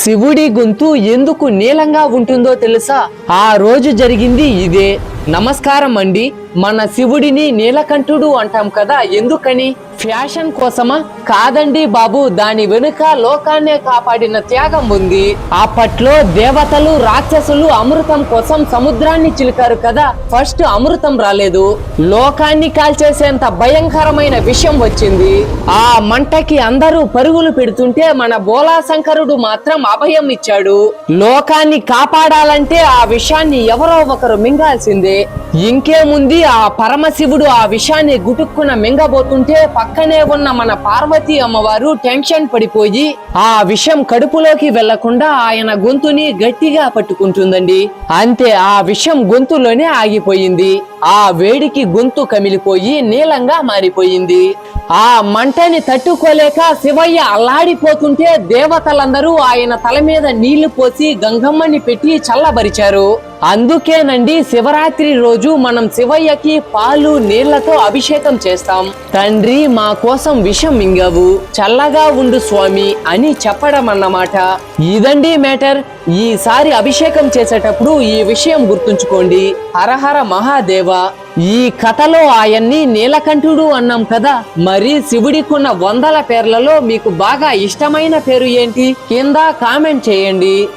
శివుడి గొంతు ఎందుకు నీలంగా ఉంటుందో తెలుసా? ఆ రోజు జరిగింది ఇదే. నమస్కారం అండి మన శివుడిని నీలకంఠుడు అంటాం కదా ఎందుకని? ఫ్యాషన్ కోసమా? కాదండి బాబు దాని వెనుక లోకాన్నే కాపాడిన త్యాగం ఉంది. అప్పట్లో దేవతలు రాక్షసులు అమృతం కోసం సముద్రాన్ని చిలికారు కదా ఫస్ట్ అమృతం రాలేదు. లోకాన్ని కాల్చేసేంత భయంకరమైన విషయం వచ్చింది. ఆ మంటకి అందరూ పరుగులు పెడుతుంటే మన బోలాశంకరుడు మాత్రం అభయం ఇచ్చాడు. లోకాన్ని కాపాడాలంటే ఆ విషయాన్ని ఎవరో ఒకరు మింగాల్సిందే. ఇంకేముంది? ఆ పరమశివుడు ఆ విషయాన్ని గుటుక్కున మింగబోతుంటే పక్కనే ఉన్న మన పార్వతీ అమ్మవారు టెన్షన్ పడిపోయి ఆ విషయం కడుపులోకి వెళ్ళకుండా ఆయన గొంతుని గట్టిగా పట్టుకుంటుందండి. అంతే ఆ విషయం గొంతులోనే ఆగిపోయింది. ఆ వేడికి గొంతు కమిలిపోయి నీలంగా మారిపోయింది. ఆ మంటని తట్టుకోలేక శివయ్య అల్లాడిపోతుంటే దేవతలందరూ ఆయన తల మీద నీళ్ళు పోసి గంగమ్మని పెట్టి చల్లబరిచారు. అందుకేనండి శివరాత్రి రోజు మనం శివయ్యకి పాలు నీళ్ళతో అభిషేకం చేస్తాం. తండ్రి మా కోసం విషం మింగవు. చల్లగా ఉండు స్వామి అని చెప్పడం అన్నమాట ఇదండి మేటర్ ఈసారి అభిషేకం చేసేటప్పుడు ఈ విషయం గుర్తుంచుకోండి. హరహర మహాదేవ. ఈ కథలో ఆయన్ని నీలకంఠుడు అన్నాం కదా. మరి శివుడికున్న వందల పేర్లలో మీకు బాగా ఇష్టమైన పేరు ఏంటి? కింద కామెంట్ చేయండి.